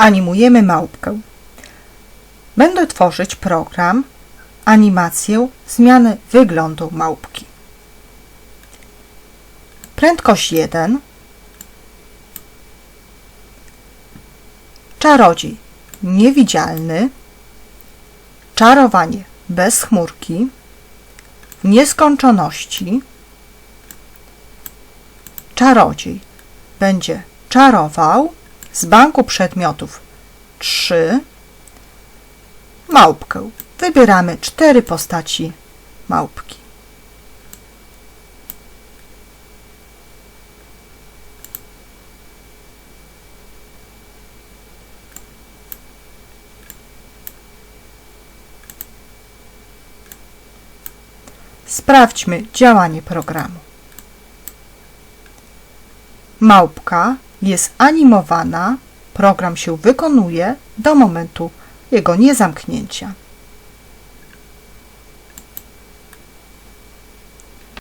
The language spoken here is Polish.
Animujemy małpkę. Będę tworzyć program, animację zmiany wyglądu małpki. Prędkość 1. Czarodziej niewidzialny. Czarowanie bez chmurki. Nieskończoności. Czarodziej będzie czarował z banku przedmiotów 3. Małpkę. Wybieramy cztery postaci małpki. Sprawdźmy działanie programu. Małpka jest animowana, program się wykonuje do momentu jego niezamknięcia.